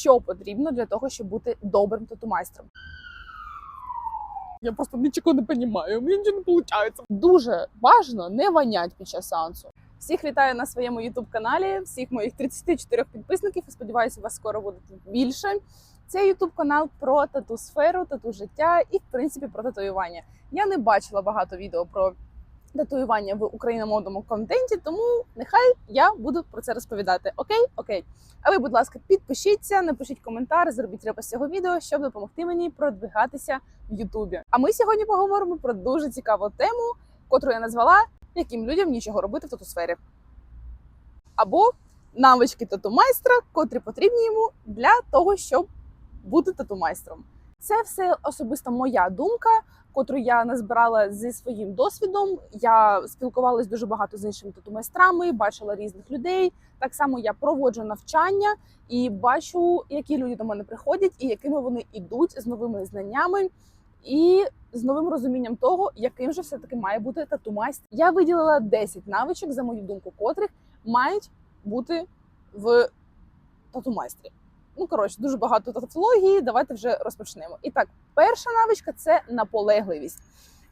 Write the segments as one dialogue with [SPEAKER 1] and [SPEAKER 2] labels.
[SPEAKER 1] що потрібно для того, щоб бути добрим тату-майстром. Я просто нічого не розумію, мені нічого не виходить. Дуже важно не вонять під час сеансу. Всіх вітаю на своєму youtube каналі, всіх моїх 34 підписників. і Сподіваюся, вас скоро буде більше. Це youtube канал про тату сферу, тату життя і, в принципі, про татуювання. Я не бачила багато відео про татуювання в україномовному контенті, тому нехай я буду про це розповідати. Окей, окей. А ви, будь ласка, підпишіться, напишіть коментар, зробіть репост цього відео, щоб допомогти мені продвигатися в Ютубі. А ми сьогодні поговоримо про дуже цікаву тему, котру я назвала яким людям нічого робити в тату-сфері. Або навички тату-майстра, котрі потрібні йому для того, щоб бути тату-майстром. Це все особисто моя думка, котру я назбирала зі своїм досвідом. Я спілкувалась дуже багато з іншими тату-майстрами, бачила різних людей. Так само я проводжу навчання і бачу, які люди до мене приходять, і якими вони йдуть з новими знаннями і з новим розумінням того, яким же все таки має бути тату-майстер. Я виділила 10 навичок, за мою думку, котрих мають бути в тату-майстрі. Ну, коротше, дуже багато татології. Давайте вже розпочнемо. І так, перша навичка це наполегливість.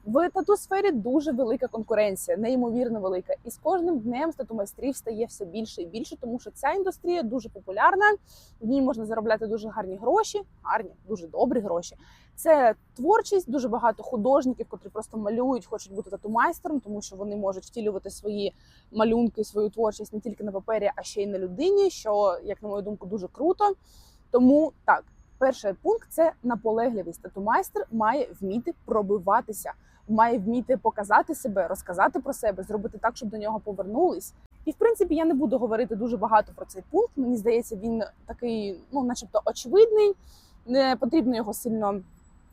[SPEAKER 1] В тату-сфері дуже велика конкуренція, неймовірно велика. І з кожним днем з тату-майстрів стає все більше і більше, тому що ця індустрія дуже популярна. В ній можна заробляти дуже гарні гроші, гарні, дуже добрі гроші. Це творчість, дуже багато художників, котрі просто малюють, хочуть бути тату-майстером, тому що вони можуть втілювати свої малюнки, свою творчість не тільки на папері, а ще й на людині, що, як на мою думку, дуже круто. Тому так, перший пункт це наполегливість. Тату-майстер має вміти пробиватися, має вміти показати себе, розказати про себе, зробити так, щоб до нього повернулись. І в принципі я не буду говорити дуже багато про цей пункт. Мені здається, він такий, ну, начебто, очевидний. Не потрібно його сильно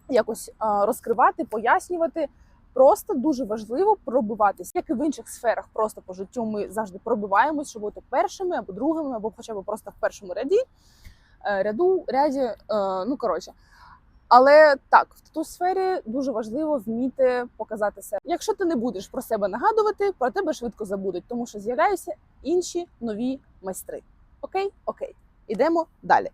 [SPEAKER 1] якось а, розкривати, пояснювати. Просто дуже важливо пробиватися, як і в інших сферах. Просто по життю ми завжди пробиваємось, щоб бути першими або другими, або хоча б просто в першому ряді, е, ряду, ряді. е, Ну коротше. Але так, в тату сфері дуже важливо вміти показати себе. Якщо ти не будеш про себе нагадувати, про тебе швидко забудуть, тому що з'являються інші нові майстри. Окей, окей, ідемо далі.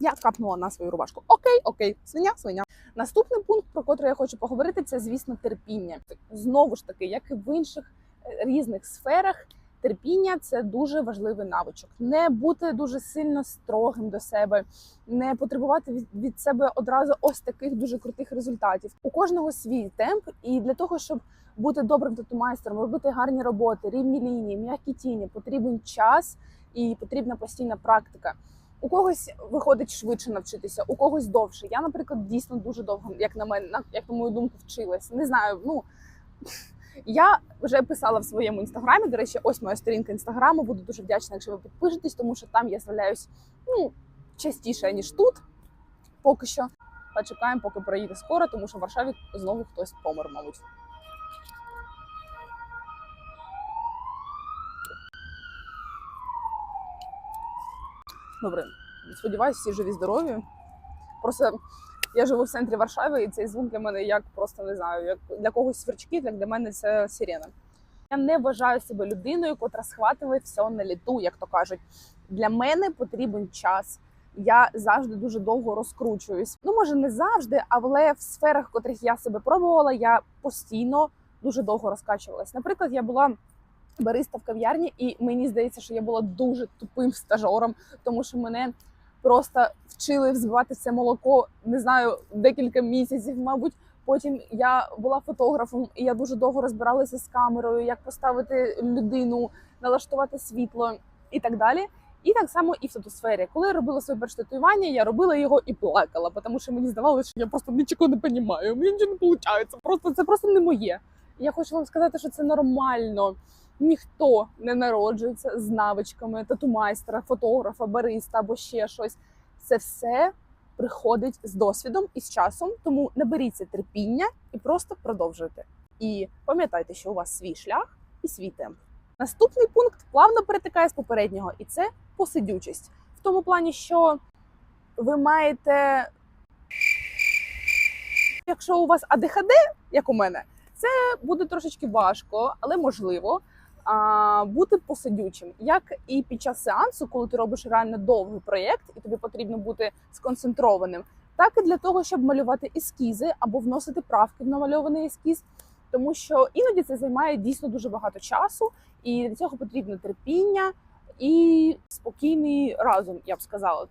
[SPEAKER 1] Я капнула на свою рубашку. Окей, окей, свиня, свиня. Наступний пункт, про котрий я хочу поговорити, це звісно терпіння. Знову ж таки, як і в інших е, різних сферах, терпіння це дуже важливий навичок. Не бути дуже сильно строгим до себе, не потребувати від, себе одразу ось таких дуже крутих результатів. У кожного свій темп, і для того, щоб бути добрим тату-майстером, робити гарні роботи, рівні лінії, м'які тіні, потрібен час і потрібна постійна практика. У когось виходить швидше навчитися, у когось довше. Я, наприклад, дійсно дуже довго, як на мене, як на мою думку, вчилась. Не знаю, ну я вже писала в своєму інстаграмі. До речі, ось моя сторінка інстаграму. Буду дуже вдячна, якщо ви підпишетесь, тому що там я з'являюсь ну, частіше, ніж тут. Поки що. Почекаємо, поки проїде скоро, тому що в Варшаві знову хтось помер, мабуть. Добре, сподіваюся, всі живі здорові. Просто я живу в центрі Варшави, і цей звук для мене як просто не знаю, як для когось сверчки, так для мене це сирена. Я не вважаю себе людиною, котра схватує все на літу, як то кажуть. Для мене потрібен час. Я завжди дуже довго розкручуюсь. Ну, може, не завжди, але в сферах, в котрих я себе пробувала, я постійно дуже довго розкачувалась. Наприклад, я була бариста в кав'ярні, і мені здається, що я була дуже тупим стажером, тому що мене просто вчили взбивати це молоко, не знаю, декілька місяців, мабуть. Потім я була фотографом, і я дуже довго розбиралася з камерою, як поставити людину, налаштувати світло і так далі. І так само і в тату-сфері. Коли я робила своє перше татуювання, я робила його і плакала, тому що мені здавалося, що я просто нічого не розумію, мені нічого не виходить. Просто це просто не моє. Я хочу вам сказати, що це нормально. Ніхто не народжується з навичками тату-майстра, фотографа, бариста або ще щось. Це все приходить з досвідом і з часом. Тому наберіться терпіння і просто продовжуйте. І пам'ятайте, що у вас свій шлях і свій темп. Наступний пункт плавно перетикає з попереднього, і це посидючість. В тому плані, що ви маєте, якщо у вас АДХД, як у мене, це буде трошечки важко, але можливо. Бути посидючим, як і під час сеансу, коли ти робиш реально довгий проєкт, і тобі потрібно бути сконцентрованим, так і для того, щоб малювати ескізи або вносити правки в намальований ескіз, тому що іноді це займає дійсно дуже багато часу, і для цього потрібно терпіння і спокійний разум, я б сказала.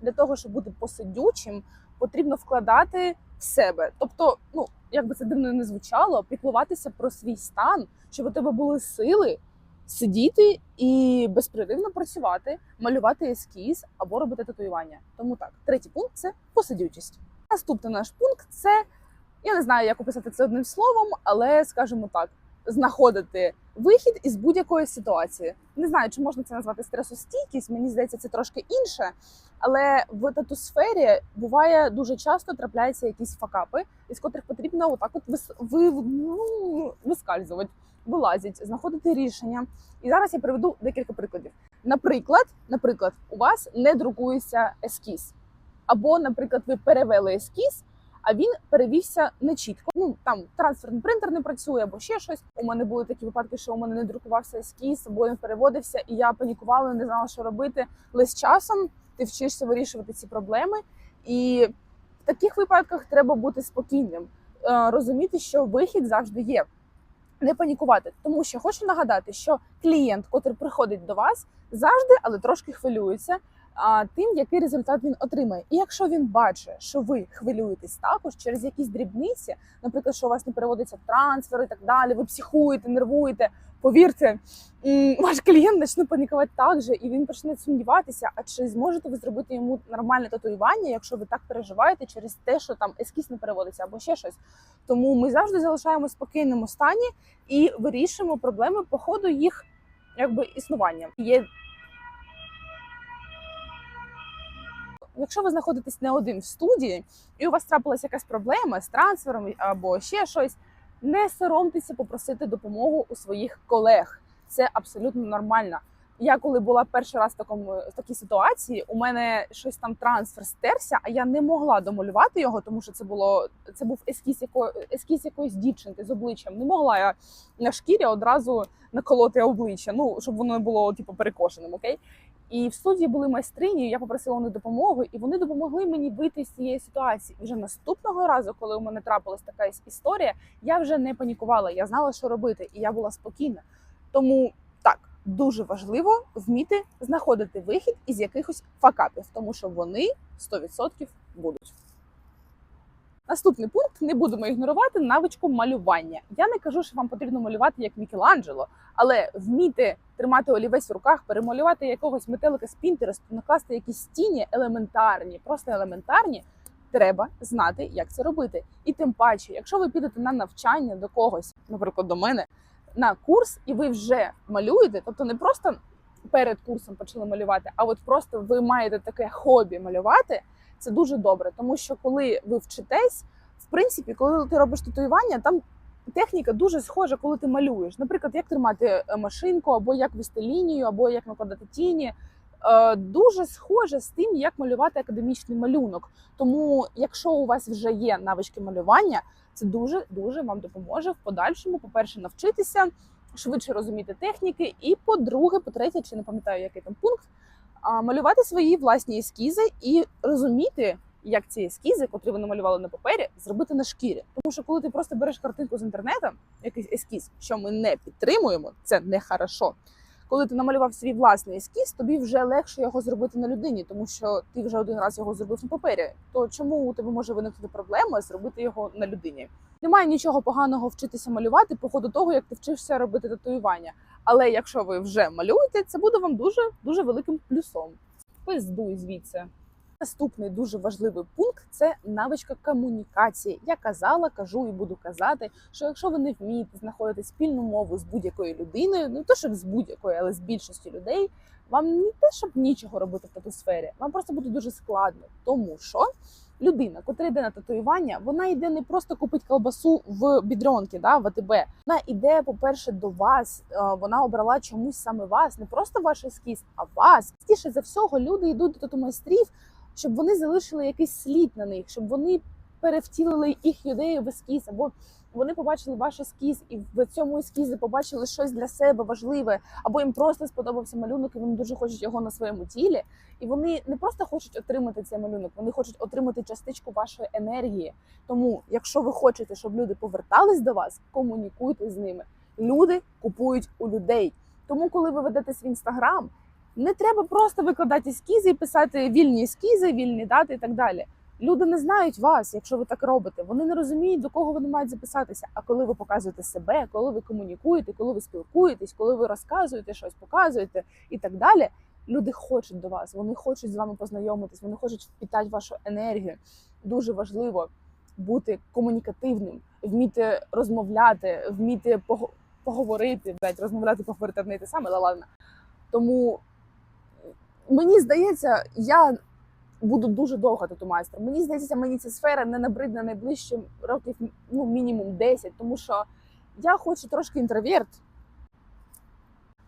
[SPEAKER 1] Для того, щоб бути посидючим, потрібно вкладати в себе. Тобто, ну як би це дивно не звучало, піклуватися про свій стан, щоб у тебе були сили сидіти і безперервно працювати, малювати ескіз або робити татуювання. Тому так, третій пункт це посидючість. Наступний наш пункт це я не знаю, як описати це одним словом, але скажімо так, знаходити вихід із будь-якої ситуації. Не знаю, чи можна це назвати стресостійкість. Мені здається, це трошки інше. Але в тату-сфері буває дуже часто трапляються якісь факапи, із котрих потрібно отак от вис... ви... ну, вискальзувати, вилазять, знаходити рішення. І зараз я приведу декілька прикладів. Наприклад, наприклад, у вас не друкується ескіз, або, наприклад, ви перевели ескіз, а він перевівся нечітко. Ну там трансферний принтер не працює, або ще щось. У мене були такі випадки, що у мене не друкувався ескіз, або він переводився, і я панікувала, не знала, що робити. Але з часом ти вчишся вирішувати ці проблеми, і в таких випадках треба бути спокійним, е, розуміти, що вихід завжди є. Не панікувати, тому що хочу нагадати, що клієнт, котрий приходить до вас, завжди, але трошки хвилюється тим, який результат він отримає. І якщо він бачить, що ви хвилюєтесь також через якісь дрібниці, наприклад, що у вас не переводиться трансфер і так далі, ви психуєте, нервуєте. Повірте, ваш клієнт почне панікувати так же, і він почне сумніватися, а чи зможете ви зробити йому нормальне татуювання, якщо ви так переживаєте через те, що там ескіз не переводиться або ще щось. Тому ми завжди залишаємось в спокійному стані і вирішуємо проблеми по ходу їх якби існування. Є Якщо ви знаходитесь не один в студії, і у вас трапилася якась проблема з трансфером або ще щось, не соромтеся попросити допомогу у своїх колег. Це абсолютно нормально. Я коли була перший раз в такому в такій ситуації, у мене щось там трансфер стерся, а я не могла домалювати його, тому що це було це був ескіз яко, ескіз якоїсь дівчинки з обличчям. Не могла я на шкірі одразу наколоти обличчя, ну щоб воно було типу перекошеним. Окей, і в студії були майстрині. Я попросила вони допомогу, і вони допомогли мені вийти з цієї ситуації. І вже наступного разу, коли у мене трапилась така історія, я вже не панікувала. Я знала, що робити, і я була спокійна. Тому так дуже важливо вміти знаходити вихід із якихось факапів, тому що вони 100% будуть. Наступний пункт не будемо ігнорувати навичку малювання. Я не кажу, що вам потрібно малювати як Мікеланджело, але вміти тримати олівець в руках, перемалювати якогось метелика з Пінтересту, накласти якісь тіні елементарні, просто елементарні. Треба знати, як це робити. І тим паче, якщо ви підете на навчання до когось, наприклад, до мене, на курс, і ви вже малюєте, тобто не просто перед курсом почали малювати, а от просто ви маєте таке хобі малювати. Це дуже добре, тому що коли ви вчитесь, в принципі, коли ти робиш татуювання, там техніка дуже схожа, коли ти малюєш. Наприклад, як тримати машинку, або як вести лінію, або як накладати тіні. Е, Дуже схоже з тим, як малювати академічний малюнок. Тому, якщо у вас вже є навички малювання, це дуже дуже вам допоможе в подальшому. По перше, навчитися швидше розуміти техніки, і по-друге, по-третє, чи не пам'ятаю, який там пункт малювати свої власні ескізи і розуміти, як ці ескізи, котрі ви намалювали на папері, зробити на шкірі. Тому що коли ти просто береш картинку з інтернету, якийсь ескіз, що ми не підтримуємо, це не хорошо. Коли ти намалював свій власний ескіз, тобі вже легше його зробити на людині, тому що ти вже один раз його зробив на папері. То чому у тебе може виникнути проблема зробити його на людині? Немає нічого поганого вчитися малювати по ходу того, як ти вчишся робити татуювання. Але якщо ви вже малюєте, це буде вам дуже дуже великим плюсом. Пиздуй звідси. Наступний дуже важливий пункт це навичка комунікації. Я казала, кажу і буду казати, що якщо ви не вмієте знаходити спільну мову з будь-якою людиною, не то щоб з будь-якою, але з більшістю людей, вам не те, щоб нічого робити в тату-сфері, вам просто буде дуже складно, тому що людина, котра йде на татуювання, вона йде не просто купить колбасу в бідронки, да, в АТБ. Вона йде, по-перше, до вас. е, Вона обрала чомусь саме вас, не просто ваш ескіз, а вас. Стіше за всього люди йдуть до тату-майстрів, щоб вони залишили якийсь слід на них, щоб вони перевтілили їх ідею в ескіз, або вони побачили ваш ескіз, і в цьому ескізі побачили щось для себе важливе, або їм просто сподобався малюнок, і вони дуже хочуть його на своєму тілі. І вони не просто хочуть отримати цей малюнок, вони хочуть отримати частичку вашої енергії. Тому, якщо ви хочете, щоб люди повертались до вас, комунікуйте з ними. Люди купують у людей. Тому, коли ви ведете свій інстаграм, не треба просто викладати ескізи і писати вільні ескізи, вільні дати і так далі. Люди не знають вас, якщо ви так робите. Вони не розуміють, до кого вони мають записатися. А коли ви показуєте себе, коли ви комунікуєте, коли ви спілкуєтесь, коли ви розказуєте щось, показуєте і так далі. Люди хочуть до вас, вони хочуть з вами познайомитись, вони хочуть впітати вашу енергію. Дуже важливо бути комунікативним, вміти розмовляти, вміти поговорити, блядь, розмовляти, поговорити й те саме, але ладно. Тому мені здається, я буду дуже довго тату-майстром. Мені здається, мені ця сфера не набридне найближчим років ну, мінімум 10, тому що я хочу трошки інтроверт.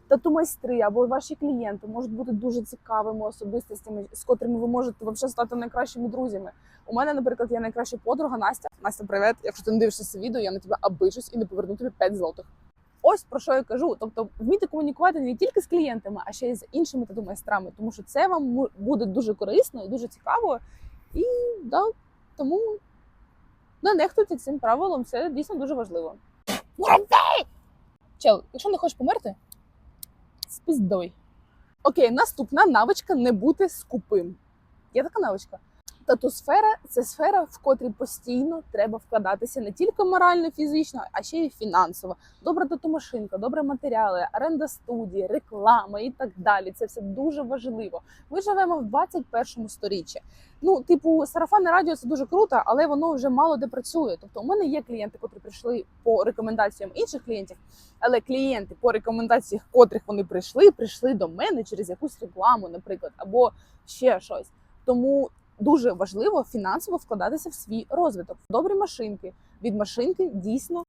[SPEAKER 1] Тату-майстри або ваші клієнти можуть бути дуже цікавими особистостями, з котрими ви можете взагалі стати найкращими друзями. У мене, наприклад, є найкраща подруга Настя. Настя, привіт. Якщо ти не дивишся це відео, я на тебе обижусь і не поверну тобі 5 злотих. Ось про що я кажу. Тобто, вміти комунікувати не тільки з клієнтами, а ще й з іншими тату-майстрами, тому що це вам буде дуже корисно і дуже цікаво. І да, тому не нехтуйте цим правилом, це дійсно дуже важливо. Чел, якщо не хочеш померти, спіздой. Окей, наступна навичка не бути скупим. Є така навичка. Тату-сфера це сфера, в котрій постійно треба вкладатися не тільки морально, фізично, а ще й фінансово. Добра тату-машинка, добрі матеріали, оренда студії, реклама і так далі. Це все дуже важливо. Ми живемо в 21 сторіччі. Ну, типу, сарафанне радіо це дуже круто, але воно вже мало де працює. Тобто, у мене є клієнти, котрі прийшли по рекомендаціям інших клієнтів, але клієнти по рекомендаціях, котрих вони прийшли, прийшли до мене через якусь рекламу, наприклад, або ще щось. Тому дуже важливо фінансово вкладатися в свій розвиток. Добрі машинки. Від машинки дійсно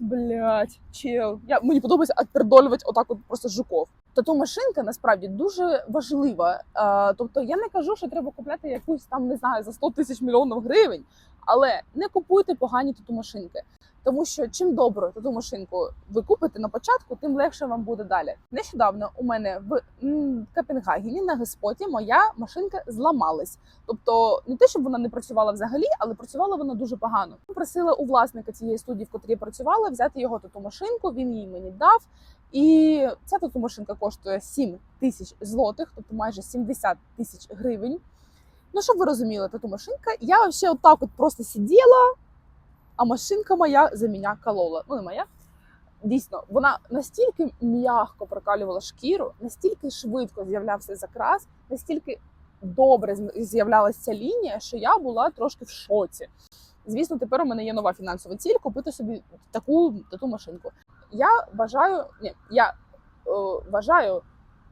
[SPEAKER 1] Блять, чел. Я мені подобається отпердолювати отак, от просто жуков. Тату машинка насправді дуже важлива. А, тобто я не кажу, що треба купляти якусь там, не знаю, за 100 тисяч мільйонів гривень, але не купуйте погані тату машинки. Тому що чим добру тату машинку ви купите на початку, тим легше вам буде далі. Нещодавно у мене в Копенгагені на Геспоті моя машинка зламалась. Тобто не те, щоб вона не працювала взагалі, але працювала вона дуже погано. Просила у власника цієї студії, в котрій я працювала, взяти його тату машинку. Він її мені дав. І ця тату машинка коштує 7 тисяч злотих, тобто майже 70 тисяч гривень. Ну, щоб ви розуміли, тату машинка, я вообще отак от просто сиділа, а машинка моя за мене колола. Ну, не моя. Дійсно, вона настільки м'яко прокалювала шкіру, настільки швидко з'являвся закрас, настільки добре з'являлася лінія, що я була трошки в шоці. Звісно, тепер у мене є нова фінансова ціль купити собі таку тату машинку. Я вважаю, ні, я е, вважаю,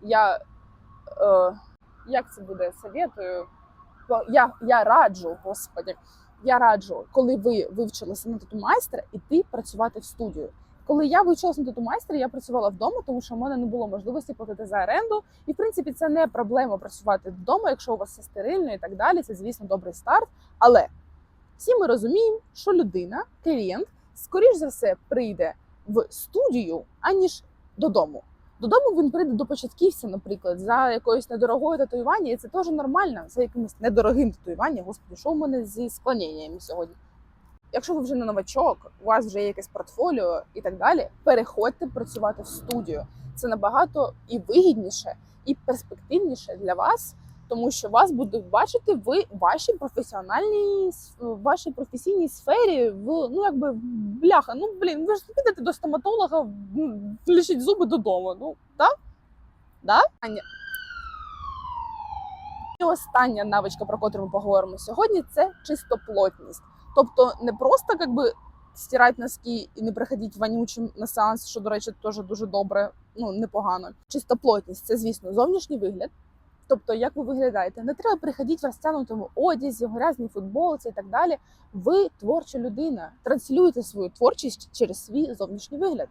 [SPEAKER 1] я е, як це буде советую. Я, я раджу, господи, я раджу, коли ви вивчилися на тату майстра, іти працювати в студію. Коли я вивчилася на тату майстра, я працювала вдома, тому що в мене не було можливості платити за оренду. І в принципі це не проблема працювати вдома, якщо у вас все стерильно і так далі. Це звісно добрий старт. Але всі ми розуміємо, що людина, клієнт, скоріш за все прийде в студію, аніж додому. Додому він прийде до початківця, наприклад, за якоюсь недорогою татуювання, і це теж нормально, за якимось недорогим татуюванням. Господи, що в мене зі склоненнями сьогодні? Якщо ви вже не новачок, у вас вже є якесь портфоліо і так далі, переходьте працювати в студію. Це набагато і вигідніше, і перспективніше для вас, тому що вас будуть бачити в вашій професіональній вашій професійній сфері. В ну якби бляха. Ну блін, ви ж підете до стоматолога лічить зуби додому. Ну так? Да? Аня. І остання навичка, про яку ми поговоримо сьогодні, це чистоплотність. Тобто не просто як би стирати носки і не приходити вонючим на сеанс, що, до речі, теж дуже добре, ну непогано. Чистоплотність це, звісно, зовнішній вигляд. Тобто, як ви виглядаєте, не треба приходити в розтягнутому одязі, грязній футболці і так далі. Ви творча людина, транслюєте свою творчість через свій зовнішній вигляд.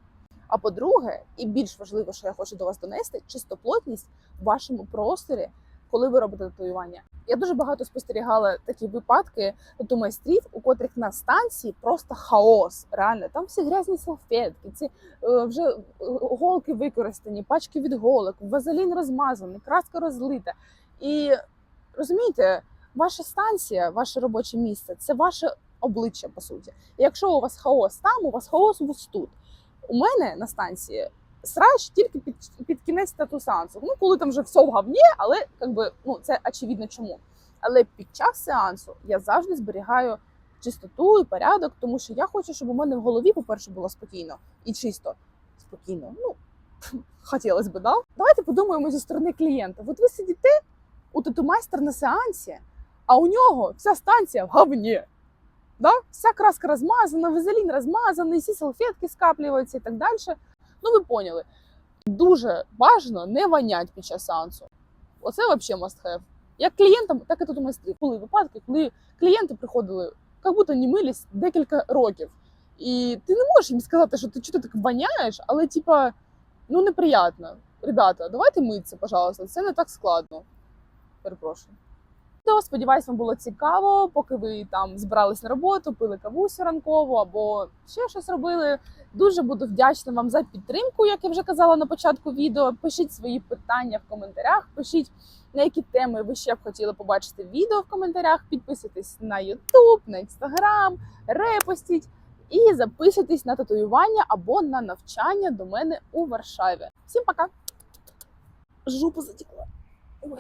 [SPEAKER 1] А по-друге, і більш важливо, що я хочу до вас донести, чистоплотність в вашому просторі коли ви робите татуювання. Я дуже багато спостерігала такі випадки тату майстрів, у котрих на станції просто хаос. Реально, там всі грязні салфетки, ці е, вже е, голки використані, пачки від голок, вазелін розмазаний, краска розлита. І розумієте, ваша станція, ваше робоче місце це ваше обличчя, по суті. І якщо у вас хаос там, у вас хаос ось тут. У мене на станції срач тільки під, під кінець тату сеансу. Ну, коли там вже все в говні, але якби, ну, це очевидно чому. Але під час сеансу я завжди зберігаю чистоту і порядок, тому що я хочу, щоб у мене в голові, по-перше, було спокійно і чисто. Спокійно. Ну, хотілося б, да? Давайте подумаємо зі сторони клієнта. От ви сидите у тату-майстер на сеансі, а у нього вся станція в говні. Да? Вся краска розмазана, вазелін розмазаний, всі салфетки скаплюються і так далі. Ну, ви поняли. Дуже бажано не вонять під час сеансу. Оце взагалі must have. Як клієнтам, так і тут у майстрів. Були випадки, коли клієнти приходили, як будто не мились декілька років. І ти не можеш їм сказати, що ти чого ти так воняєш, але типа, ну неприємно. Ребята, давайте митися, пожалуйста. Це не так складно. Перепрошую. То сподіваюсь, вам було цікаво, поки ви там збирались на роботу, пили кавусю ранкову або ще щось робили. Дуже буду вдячна вам за підтримку, як я вже казала на початку відео. Пишіть свої питання в коментарях, пишіть на які теми ви ще б хотіли побачити відео в коментарях. Підписуйтесь на YouTube, на Instagram, репостіть і записуйтесь на татуювання або на навчання до мене у Варшаві. Всім пока! Жопа затекла. Ой.